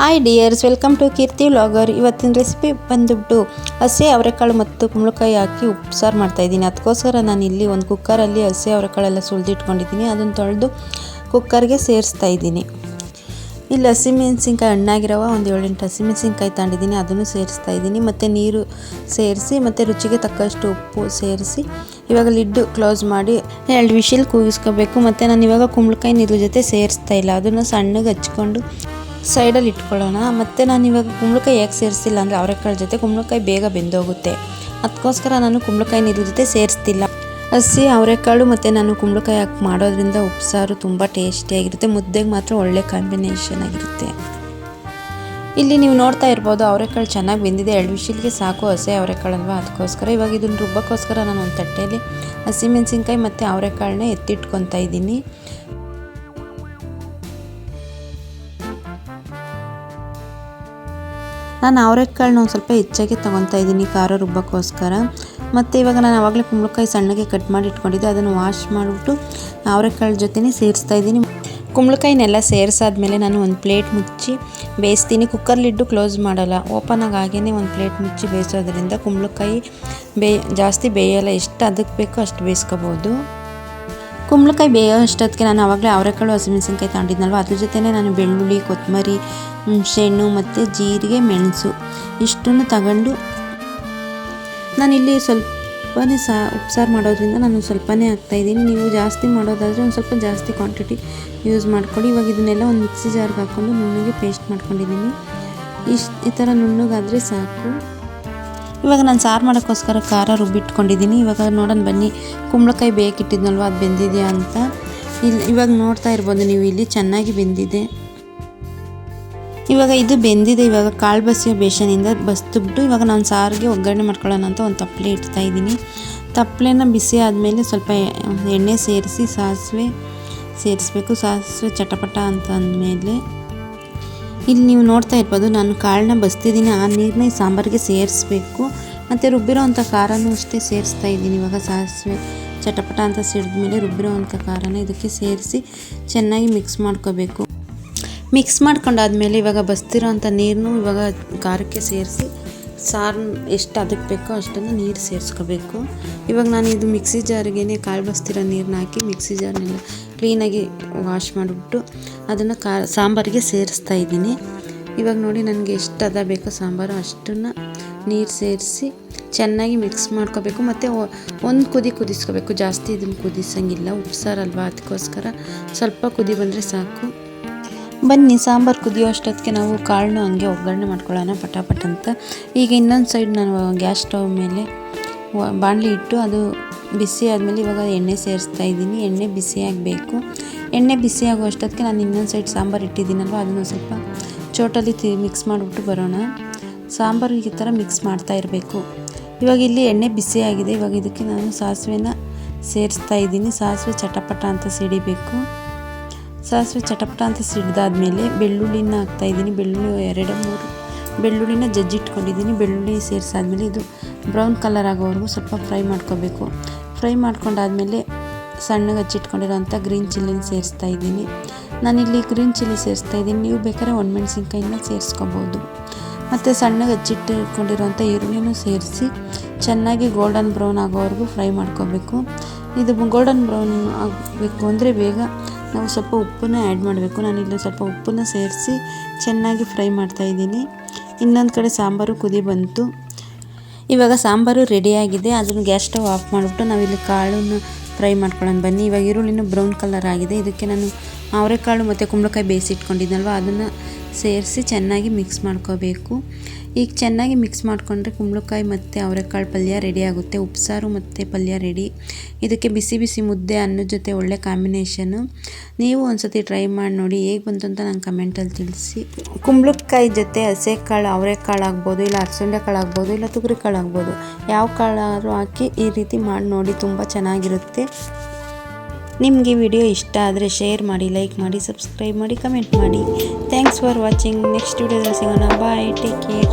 Hi dears welcome to Keerthi vlogger ಇವತ್ತಿನ recipe ಬಂದುಬಿಟ್ಟು ಹಸಿ ಅವರೆಕಾಳು ಮತ್ತು ಕುಂಬಳಕಾಯಿ ಹಾಕಿ ಉಪ್ಸಾರು ಮಾಡ್ತಾಯಿದ್ದೀನಿ ಅದಕ್ಕೋಸ್ಕರ ನಾನು ಇಲ್ಲಿ ಒಂದು ಕುಕ್ಕರಲ್ಲಿ ಹಸಿ ಅವರೆಕಾಳೆಲ್ಲ ಸುಲಿದಿಟ್ಕೊಂಡಿದ್ದೀನಿ. ಅದನ್ನು ತೊಳೆದು ಕುಕ್ಕರ್ಗೆ ಸೇರಿಸ್ತಾ ಇದ್ದೀನಿ. ಇಲ್ಲಿ ಹಸಿಮೆಣ್ಸಿನ್ಕಾಯಿ ಹಣ್ಣಾಗಿರವ, ಒಂದು ಏಳೆಂಟು ಹಸಿಮೆಣ್ಸಿನ್ಕಾಯಿ ತಗೊಂಡಿದ್ದೀನಿ. ಅದನ್ನು ಸೇರಿಸ್ತಾ ಇದ್ದೀನಿ. ಮತ್ತು ನೀರು ಸೇರಿಸಿ, ಮತ್ತು ರುಚಿಗೆ ತಕ್ಕಷ್ಟು ಉಪ್ಪು ಸೇರಿಸಿ, ಇವಾಗ ಲಿಡ್ಡು ಕ್ಲೋಸ್ ಮಾಡಿ ಎರಡು ವಿಶಿಲ್ ಕೂಗಿಸ್ಕೋಬೇಕು. ಮತ್ತು ನಾನು ಇವಾಗ ಕುಂಬಳಕಾಯಿ ನೀರು ಜೊತೆ ಸೇರಿಸ್ತಾ ಇಲ್ಲ. ಅದನ್ನು ಸಣ್ಣಗೆ ಹಚ್ಕೊಂಡು ಸೈಡಲ್ಲಿ ಇಟ್ಕೊಳ್ಳೋಣ. ಮತ್ತು ನಾನು ಇವಾಗ ಕುಂಬಳಕಾಯಿ ಯಾಕೆ ಸೇರಿಸಿಲ್ಲ ಅಂದರೆ ಅವರೆಕಾಳು ಜೊತೆ ಕುಂಬಳಕಾಯಿ ಬೇಗ ಬೆಂದೋಗುತ್ತೆ. ಅದಕ್ಕೋಸ್ಕರ ನಾನು ಕುಂಬಳಕಾಯಿ ನೀರು ಜೊತೆ ಸೇರಿಸ್ತಿಲ್ಲ. ಹಸಿ ಅವರೆಕಾಳು ಮತ್ತು ನಾನು ಕುಂಬಳಕಾಯಿ ಹಾಕಿ ಮಾಡೋದ್ರಿಂದ ಉಪ್ಸಾರು ತುಂಬ ಟೇಸ್ಟಿಯಾಗಿರುತ್ತೆ ಮುದ್ದೆಗೆ ಮಾತ್ರ ಒಳ್ಳೆ ಕಾಂಬಿನೇಷನ್ ಆಗಿರುತ್ತೆ. ಇಲ್ಲಿ ನೀವು ನೋಡ್ತಾ ಇರ್ಬೋದು ಅವರೆಕಾಳು ಚೆನ್ನಾಗಿ ಬೆಂದಿದೆ. ಎರಡು ವಿಷಿಲ್ಗೆ ಸಾಕು ಹಸಿ ಅವರೆಕಾಳು ಅಲ್ವಾ ಅದಕ್ಕೋಸ್ಕರ ಇವಾಗ ಇದನ್ನು ರುಬ್ಬಕ್ಕೋಸ್ಕರ ನಾನು ಒಂದು ತಟ್ಟೆಯಲ್ಲಿ ಹಸಿಮೆಣಸಿನ್ಕಾಯಿ ಮತ್ತು ಅವರೆಕಾಳನ್ನ ಎತ್ತಿಟ್ಕೊತಾ ಇದ್ದೀನಿ. ನಾನು ಅವರೆಕಾಳನ್ನ ಒಂದು ಸ್ವಲ್ಪ ಹೆಚ್ಚಾಗಿ ತೊಗೊತಾ ಇದ್ದೀನಿ ಖಾರ ರುಬ್ಬಕ್ಕೋಸ್ಕರ. ಮತ್ತು ಇವಾಗ ನಾನು ಆವಾಗಲೇ ಕುಂಬಳಕಾಯಿ ಸಣ್ಣಗೆ ಕಟ್ ಮಾಡಿ ಇಟ್ಕೊಂಡಿದ್ದೆ, ಅದನ್ನು ವಾಶ್ ಮಾಡಿಬಿಟ್ಟು ಅವರೆಕಾಳು ಜೊತೆನೇ ಸೇರಿಸ್ತಾ ಇದ್ದೀನಿ. ಕುಂಬಳಕಾಯಿನೆಲ್ಲ ಸೇರಿಸಾದ್ಮೇಲೆ ನಾನು ಒಂದು ಪ್ಲೇಟ್ ಮುಚ್ಚಿ ಬೇಯಿಸ್ತೀನಿ. ಕುಕ್ಕರ್ ಲಿಡ್ಡು ಕ್ಲೋಸ್ ಮಾಡಲ್ಲ ಓಪನ್ ಆಗಿ ಹಾಗೇ ಒಂದು ಪ್ಲೇಟ್ ಮುಚ್ಚಿ ಬೇಯಿಸೋದ್ರಿಂದ ಕುಂಬಳಕಾಯಿ ಬೇ, ಜಾಸ್ತಿ ಬೇಯಲ್ಲ, ಎಷ್ಟು ಅದಕ್ಕೆ ಬೇಕೋ ಅಷ್ಟು ಬೇಯಿಸ್ಕೋಬೋದು. ಕುಂಬಳಕಾಯಿ ಬೇಯೋ ಅಷ್ಟೊತ್ತಿಗೆ ನಾನು ಆವಾಗಲೇ ಅವರೆಕಾಳು, ಹಸಿಮೆಣಸಿನ್ಕಾಯಿ ತಗೊಂಡಿದ್ನಲ್ವ? ಅದ್ರ ಜೊತೆನೇ ನಾನು ಬೆಳ್ಳುಳ್ಳಿ, ಕೊತ್ತಂಬರಿ ಹುಣಸೆಹಣ್ಣು ಮತ್ತು ಜೀರಿಗೆ, ಮೆಣಸು ಇಷ್ಟನ್ನು ತಗೊಂಡು ನಾನಿಲ್ಲಿ ಸ್ವಲ್ಪನೇ ಸಾ ಉಪ್ಸಾರು ಮಾಡೋದ್ರಿಂದ ನಾನು ಸ್ವಲ್ಪನೇ ಹಾಕ್ತಾಯಿದ್ದೀನಿ ನೀವು ಜಾಸ್ತಿ ಮಾಡೋದಾದರೆ ಒಂದು ಸ್ವಲ್ಪ ಜಾಸ್ತಿ ಕ್ವಾಂಟಿಟಿ ಯೂಸ್ ಮಾಡ್ಕೊಳ್ಳಿ. ಇವಾಗ ಇದನ್ನೆಲ್ಲ ಒಂದು ಮಿಕ್ಸಿ ಜಾರ್ಗೆ ಹಾಕ್ಕೊಂಡು ನುಣ್ಣಗೆ ಪೇಸ್ಟ್ ಮಾಡ್ಕೊಂಡಿದ್ದೀನಿ. ಇಷ್ಟು ಈ ಥರ ನುಣ್ಣಗಾದರೆ ಸಾಕು. ಇವಾಗ ನಾನು ಸಾರು ಮಾಡೋಕ್ಕೋಸ್ಕರ ಖಾರ ರುಬ್ಬಿಟ್ಕೊಂಡಿದ್ದೀನಿ ಇವಾಗ ನೋಡೋಣ, ಬನ್ನಿ. ಕುಂಬಳಕಾಯಿ ಬೇಕಿಟ್ಟಿದ್ನಲ್ವ ಅದು ಬೆಂದಿದೆಯಾ ಅಂತ. ಇಲ್ಲಿ ಇವಾಗ ನೋಡ್ತಾ ಇರ್ಬೋದು ನೀವು, ಇಲ್ಲಿ ಚೆನ್ನಾಗಿ ಬೆಂದಿದೆ. ಇವಾಗ ಇದು ಬೆಂದಿದೆ, ಇವಾಗ ಕಾಳು ಬಸಿಯ ಬೇಷನಿಂದ ಬಸ್ದುಬಿಟ್ಟು ಇವಾಗ ನಾನು ಸಾರಿಗೆ ಒಗ್ಗರಣೆ ಮಾಡ್ಕೊಳ್ಳೋಣ ಅಂತ ಒಂದು ತಪ್ಪಲೆ ಇಡ್ತಾ ಇದ್ದೀನಿ. ತಪ್ಪಲೆನ ಬಿಸಿ ಆದಮೇಲೆ ಸ್ವಲ್ಪ ಎಣ್ಣೆ ಸೇರಿಸಿ ಸಾಸಿವೆ ಸೇರಿಸ್ಬೇಕು, ಸಾಸಿವೆ ಚಟಪಟ ಅಂತ ಅಂದಮೇಲೆ. ಇಲ್ಲಿ ನೀವು ನೋಡ್ತಾ ಇರ್ಬೋದು, ನಾನು ಕಾಳನ್ನ ಬಸ್ತಿದ್ದೀನಿ, ಆ ನೀರನ್ನ ಈ ಸಾಂಬಾರಿಗೆ ಸೇರಿಸ್ಬೇಕು. ಮತ್ತು ರುಬ್ಬಿರೋ ಅಂಥ ಖಾರನೂ ಅಷ್ಟೇ ಸೇರಿಸ್ತಾ ಇದ್ದೀನಿ. ಇವಾಗ ಸಾಸಿವೆ ಚಟಪಟ ಅಂತ ಸಿಡಿದ್ಮೇಲೆ ರುಬ್ಬಿರೋ ಅಂಥ ಖಾರನ ಇದಕ್ಕೆ ಸೇರಿಸಿ ಚೆನ್ನಾಗಿ ಮಿಕ್ಸ್ ಮಾಡ್ಕೋಬೇಕು. ಮಿಕ್ಸ್ ಮಾಡ್ಕೊಂಡಾದ್ಮೇಲೆ ಇವಾಗ ಬಸ್ತಿರೋ ಅಂಥ ನೀರನ್ನು ಇವಾಗ ಖಾರಕ್ಕೆ ಸೇರಿಸಿ ಸಾರು ಎಷ್ಟು ಅದಕ್ಕೆ ಬೇಕೋ ಅಷ್ಟನ್ನು ನೀರು ಸೇರಿಸ್ಕೋಬೇಕು. ಇವಾಗ ನಾನು ಇದು ಮಿಕ್ಸಿ ಜಾರ್ಗೆ ಕಾಳು ಬಸ್ತಿರೋ ನೀರನ್ನ ಹಾಕಿ ಮಿಕ್ಸಿ ಜಾರ್ನೆಲ್ಲ ಕ್ಲೀನಾಗಿ ವಾಶ್ ಮಾಡಿಬಿಟ್ಟು ಅದನ್ನು ಕಾ ಸಾಂಬಾರಿಗೆ ಸೇರಿಸ್ತಾ ಇದ್ದೀನಿ. ಇವಾಗ ನೋಡಿ ನನಗೆ ಎಷ್ಟು ಅದ ಬೇಕೋ ಸಾಂಬಾರು ಅಷ್ಟನ್ನು ನೀರು ಸೇರಿಸಿ ಚೆನ್ನಾಗಿ ಮಿಕ್ಸ್ ಮಾಡ್ಕೋಬೇಕು. ಮತ್ತು ಒಂದು ಕುದಿ ಕುದಿಸ್ಕೋಬೇಕು. ಜಾಸ್ತಿ ಇದನ್ನು ಕುದಿಸೋಂಗಿಲ್ಲ. ಉಪ್ಸಾರಲ್ವ? ಅದಕ್ಕೋಸ್ಕರ ಸ್ವಲ್ಪ ಕುದಿ ಬಂದರೆ ಸಾಕು. ಬನ್ನಿ, ಸಾಂಬಾರು ಕುದಿಯೋ ಅಷ್ಟೊತ್ತಿಗೆ ನಾವು ಕಾಳನ್ನು ಹಂಗೆ ಒಗ್ಗರಣೆ ಮಾಡ್ಕೊಳ್ಳೋಣ ಪಟಾಪಟ್ ಅಂತ. ಈಗ ಇನ್ನೊಂದು ಸೈಡ್ ನಾನು ಗ್ಯಾಸ್ ಸ್ಟವ್ ಮೇಲೆ ಬಾಣಲಿ ಇಟ್ಟು ಅದು ಬಿಸಿ ಆದಮೇಲೆ ಇವಾಗ ಎಣ್ಣೆ ಸೇರಿಸ್ತಾ ಇದ್ದೀನಿ. ಎಣ್ಣೆ ಬಿಸಿಯಾಗಬೇಕು ಎಣ್ಣೆ ಬಿಸಿ ಆಗೋ ಅಷ್ಟೊತ್ತಿಗೆ ನಾನು ಇನ್ನೊಂದು ಸೈಡ್ ಸಾಂಬಾರು ಇಟ್ಟಿದ್ದೀನಲ್ವ, ಅದನ್ನು ಸ್ವಲ್ಪ ಚೋಟಲ್ಲಿ ತಿ ಮಿಕ್ಸ್ ಮಾಡಿಬಿಟ್ಟು ಬರೋಣ. ಸಾಂಬಾರು ಈ ಥರ ಮಿಕ್ಸ್ ಮಾಡ್ತಾ ಇರಬೇಕು. ಇವಾಗ ಇಲ್ಲಿ ಎಣ್ಣೆ ಬಿಸಿಯಾಗಿದೆ ಇವಾಗ ಇದಕ್ಕೆ ನಾನು ಸಾಸಿವೆನ ಸೇರಿಸ್ತಾ ಇದ್ದೀನಿ. ಸಾಸಿವೆ ಚಟಪಟ ಅಂತ ಸಿಡಿಬೇಕು. ಸಾಸಿವೆ ಚಟಪಟ ಅಂತ ಸಿಡ್ದಾದ್ಮೇಲೆ ಬೆಳ್ಳುಳ್ಳಿನ ಹಾಕ್ತಾಯಿದ್ದೀನಿ ಬೆಳ್ಳುಳ್ಳಿ ಎರಡು ಮೂರು ಬೆಳ್ಳುಳ್ಳಿನ ಜಜ್ಜಿಟ್ಕೊಂಡಿದ್ದೀನಿ. ಬೆಳ್ಳುಳ್ಳಿ ಸೇರಿಸಾದ್ಮೇಲೆ ಇದು ಬ್ರೌನ್ ಕಲರ್ ಆಗೋವರೆಗೂ ಸ್ವಲ್ಪ ಫ್ರೈ ಮಾಡ್ಕೋಬೇಕು. ಫ್ರೈ ಮಾಡ್ಕೊಂಡಾದಮೇಲೆ ಸಣ್ಣಗೆ ಹಚ್ಚಿಟ್ಕೊಂಡಿರೋಂಥ ಗ್ರೀನ್ ಚಿಲ್ಲಿನ ಸೇರಿಸ್ತಾ ಇದ್ದೀನಿ. ನಾನಿಲ್ಲಿ ಗ್ರೀನ್ ಚಿಲ್ಲಿ ಸೇರಿಸ್ತಾ ಇದ್ದೀನಿ. ನೀವು ಬೇಕಾದ್ರೆ ಒಣಮೆಣ್ಸಿನ್ಕಾಯಿನ ಸೇರಿಸ್ಕೋಬೋದು. ಮತ್ತು ಸಣ್ಣಗೆ ಹಚ್ಚಿಟ್ಟಿಟ್ಕೊಂಡಿರೋಂಥ ಈರುಳ್ಳಿನೂ ಸೇರಿಸಿ ಚೆನ್ನಾಗಿ ಗೋಲ್ಡನ್ ಬ್ರೌನ್ ಆಗೋವರೆಗೂ ಫ್ರೈ ಮಾಡ್ಕೋಬೇಕು. ಇದು ಗೋಲ್ಡನ್ ಬ್ರೌನ್ ಆಗಬೇಕು ಅಂದರೆ ಬೇಗ ನಾವು ಸ್ವಲ್ಪ ಉಪ್ಪನ್ನ ಆ್ಯಡ್ ಮಾಡಬೇಕು. ನಾನಿಲ್ಲಿ ಸ್ವಲ್ಪ ಉಪ್ಪನ್ನ ಸೇರಿಸಿ ಚೆನ್ನಾಗಿ ಫ್ರೈ ಮಾಡ್ತಾಯಿದ್ದೀನಿ ಇನ್ನೊಂದು ಕಡೆ ಸಾಂಬಾರು ಕುದಿ ಬಂತು. ಇವಾಗ ಸಾಂಬಾರು ರೆಡಿಯಾಗಿದೆ ಅದನ್ನು ಗ್ಯಾಸ್ ಸ್ಟವ್ ಆಫ್ ಮಾಡಿಬಿಟ್ಟು ನಾವಿಲ್ಲಿ ಕಾಳನ್ನು ಫ್ರೈ ಮಾಡ್ಕೊಳ್ಳೋಣ ಬನ್ನಿ. ಇವಾಗ ಈರುಳ್ಳಿನೂ ಬ್ರೌನ್ ಕಲರ್ ಆಗಿದೆ. ಇದಕ್ಕೆ ನಾನು ಅವರೆಕಾಳು ಮತ್ತು ಕುಂಬಳಕಾಯಿ ಬೇಯಿಸಿಟ್ಕೊಂಡಿದ್ದೆನಲ್ವ ಅದನ್ನು ಸೇರಿಸಿ ಚೆನ್ನಾಗಿ ಮಿಕ್ಸ್ ಮಾಡ್ಕೋಬೇಕು. ಈಗ ಚೆನ್ನಾಗಿ ಮಿಕ್ಸ್ ಮಾಡಿಕೊಂಡ್ರೆ ಕುಂಬಳಕಾಯಿ ಮತ್ತು ಅವರೆಕಾಳು ಪಲ್ಯ ರೆಡಿ ಆಗುತ್ತೆ. ಉಪ್ಸಾರು ಮತ್ತು ಪಲ್ಯ ರೆಡಿ ಇದಕ್ಕೆ ಬಿಸಿ ಬಿಸಿ ಮುದ್ದೆ ಅನ್ನದ ಜೊತೆ ಒಳ್ಳೆ ಕಾಂಬಿನೇಷನು ನೀವು ಒಂದ್ಸತಿ ಟ್ರೈ ಮಾಡಿ ನೋಡಿ ಹೇಗೆ ಬಂತು ಅಂತ ನಂಗೆ ಕಮೆಂಟಲ್ಲಿ ತಿಳಿಸಿ. ಕುಂಬಳಕಾಯಿ ಜೊತೆ ಹಸೆಕಾಳು, ಅವರೆಕಾಳು ಆಗ್ಬೋದು, ಇಲ್ಲ ಅರಸೊಂಡೆ ಕಾಳು ಆಗ್ಬೋದು, ಇಲ್ಲ ತುಗರಿ ಕಾಳು ಆಗ್ಬೋದು. ಯಾವ ಕಾಳಾದ್ರೂ ಹಾಕಿ ಈ ರೀತಿ ಮಾಡಿ ನೋಡಿ ತುಂಬ ಚೆನ್ನಾಗಿರುತ್ತೆ. ನಿಮಗೆ ವಿಡಿಯೋ ಇಷ್ಟ ಆದರೆ ಶೇರ್ ಮಾಡಿ ಲೈಕ್ ಮಾಡಿ ಸಬ್ಸ್ಕ್ರೈಬ್ ಮಾಡಿ ಕಮೆಂಟ್ ಮಾಡಿ. ಥ್ಯಾಂಕ್ಸ್ ಫಾರ್ ವಾಚಿಂಗ್ ನೆಕ್ಸ್ಟ್ ವಿಡಿಯೋದಲ್ಲಿ ಸಿಗೋಣ. Bye take care